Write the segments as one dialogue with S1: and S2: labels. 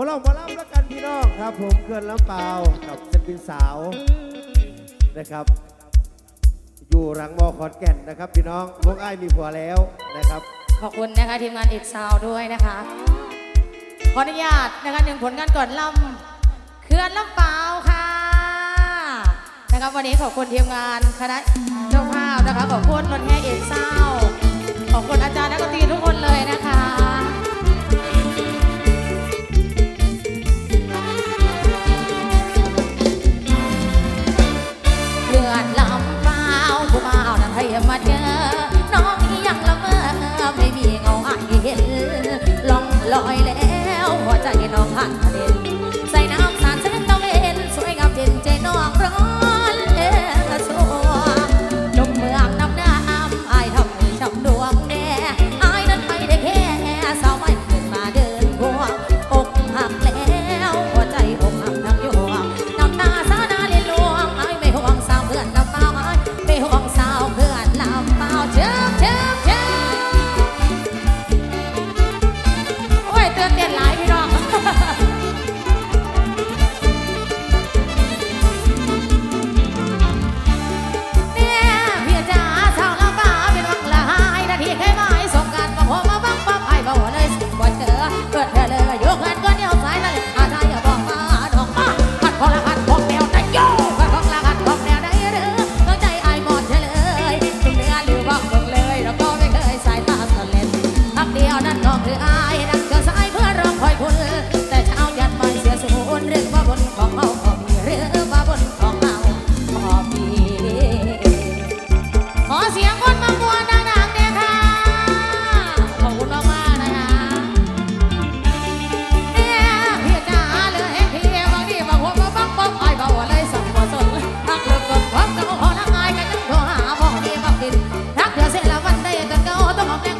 S1: อลองหมอลำแล้วกันพี่น้องครับ ผมเกินลำเปล่ากับศิลปินสาวนะครับ อยู่รังมอขอนแก่นนะครับ พี่น้องพวกไอ้ายมีผัวแล้วนะครับ
S2: ขอบคุณนะคะทีมงานเอกสาวด้วยนะคะ ขออนุญาตนะคะหนึ่งผลงานก่อนล่ำเคลื่อนลำเปล่าค่ะนะครับวันนี้ขอบคุณทีมงานคณะเจ้าภาพนะคะขอบคุณรถแห่เอกสาวขอบคุณอาจารย์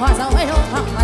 S2: พ่อเสาไว้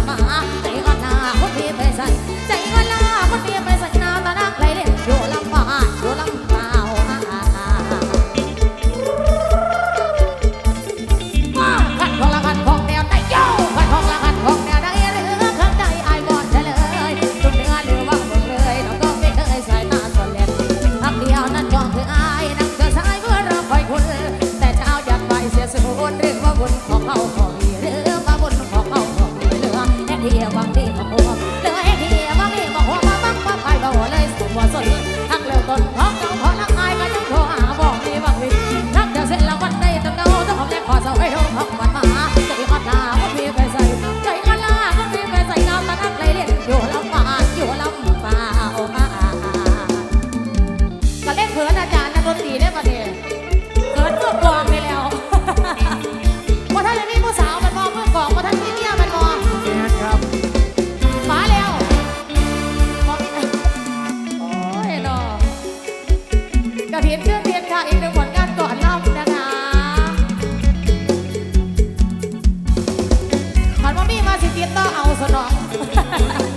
S2: ต้าเอาสนอง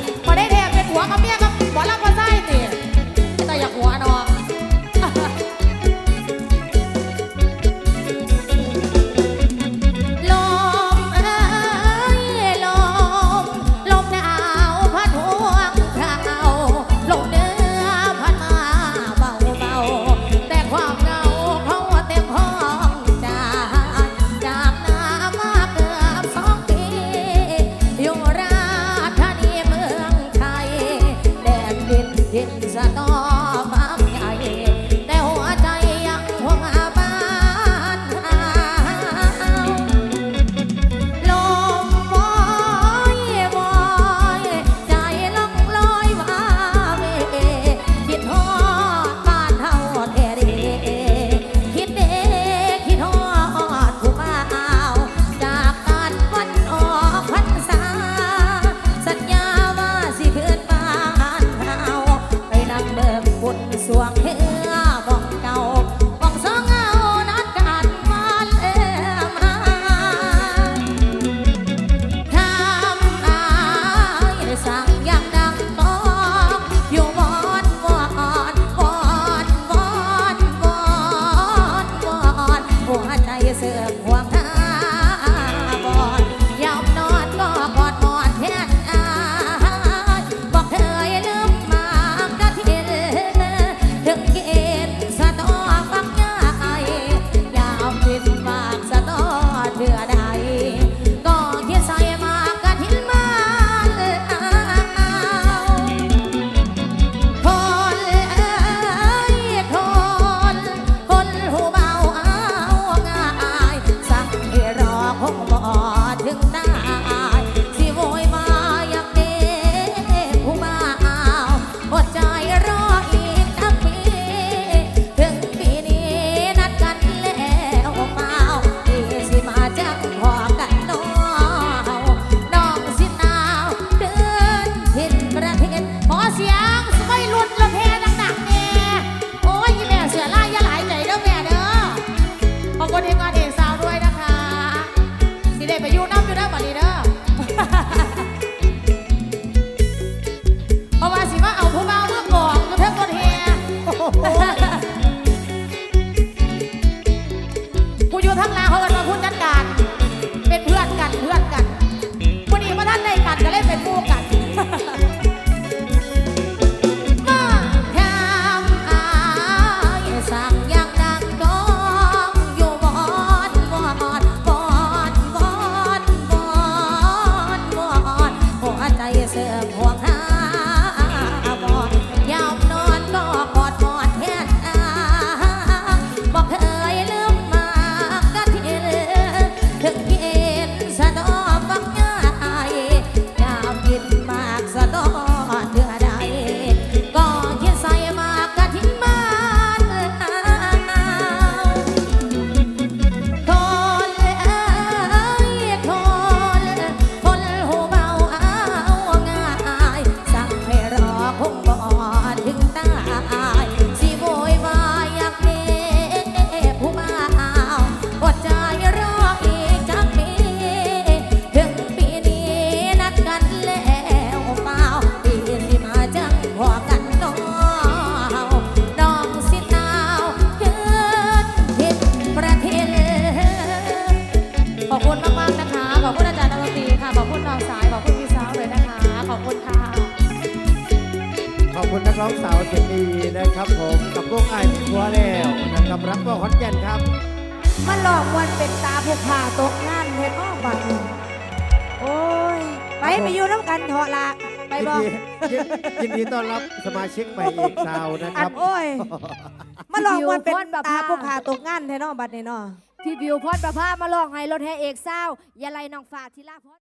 S2: ร้องสาวเสียงดีนะครับผมกับพวกไอ้พี่พัวแล้วนะครับ
S1: รักพ่อขอนแก่นครับ
S3: มาหลอกวันเป็นตาผู้ผ่าตกงานเห็นอ้อบัตรโอ้ย ไปไปอยู่น้ำกันเถอะละไปบอก
S1: ยินดีต้อนรับสมาชิกใหม่อีกสาวนะครับ
S3: โอ้ย มาลองวันเป็นตาผู้ผ่าตกงานเห็นอ้อบัตรเนี่ยนาะ
S4: พี่บิวพรประภามาลองให้รถแห่เอกเศร้าอย่าไลน้องฝ่าทีละพร